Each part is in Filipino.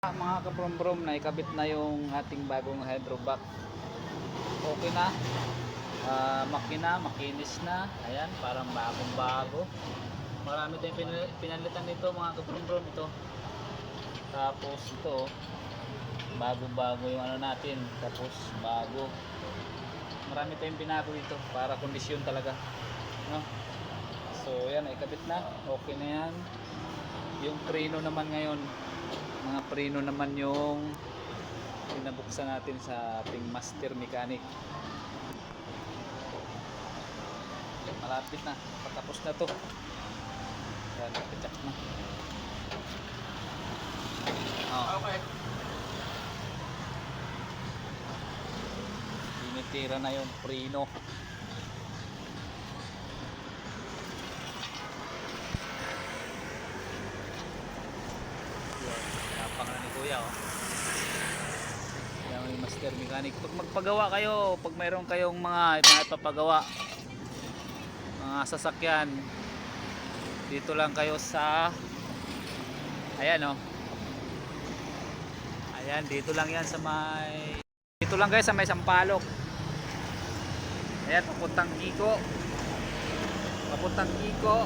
Mga kabrom-brom na ikabit na yung ating bagong hydrovac. Okay na. Ah, makina, makinis na. Ayan, parang bagong bago. Marami tayong pinal- pinalitan nito mga kabrom-brom ito. Tapos ito, bago-bago yung ano natin. Tapos bago. Marami tayong binago dito para kondisyon talaga. No? So, yan, ikabit na. Okay na yan. Yung preno naman ngayon, mga preno naman yung pinabuksan natin sa ating master mechanic. Malapit na. Patapos na to. Yan check na. Oh. Okay. tinitira na yung preno Yan, tapang na ni kuya oh. Yan yung master mechanic. Pag magpagawa kayo pag mayroon kayong mga ipapagawa mga sasakyan dito lang kayo sa ayan oh. Ayan dito lang yan sa may dito lang guys sa may sampalok ayan papuntang Kiko. Papuntang Kiko.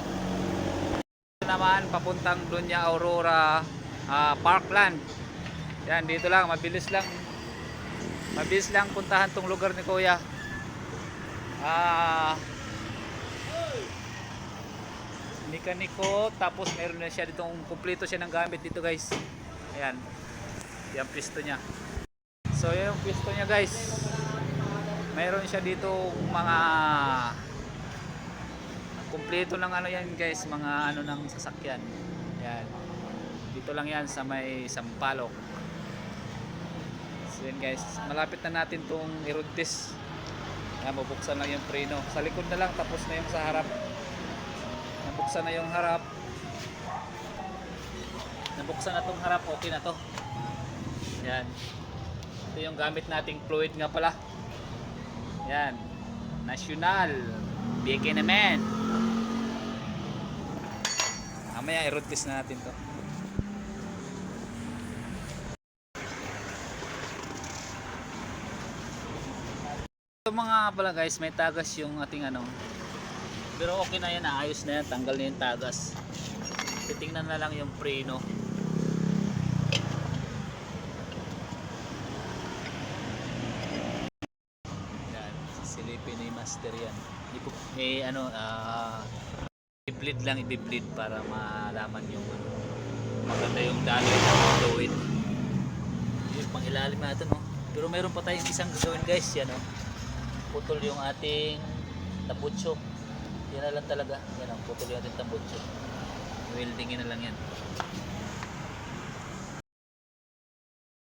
Naman papuntang Dunya Aurora ah, Parkland yan dito lang. Mabilis lang. Mabilis lang puntahan tong lugar ni Kuya. Ah. Mekaniko tapos meron na siya ditong kumpleto siya ng gamit dito guys. Ayan. Yung pisto niya. So yan yung pisto niya guys. Mayroon siya dito mga kumpleto ng ano yan guys. Mga ano ng sasakyan. Yan dito lang yan sa may sampalok so guys. Malapit na natin tong i-road test yan mabuksan lang yung preno. Sa likod na lang tapos na yung sa harap. Nabuksan na yung harap. Nabuksan na tong harap. Okay na to. Yan. Ito yung gamit nating fluid nga pala. Yan. National. Bigay naman. Mamaya test na natin to Ito mga pala guys may tagas yung ating ano pero okay na yan, ayos na yan, tanggal na yung tagas. Titingnan na lang yung preno. Yan, silipin ni master yan. Ipo, eh ano, ah, i-bleed lang, i-bleed para malaman yung ano, maganda yung daloy ng fluid. Yung pang ilalim natin, no? Pero meron pa tayong isang gagawin guys, yan, no? Putol yung ating taputso. Yan na lang talaga. Yan ang putol yung ating tambutso. Weldingin na lang yan.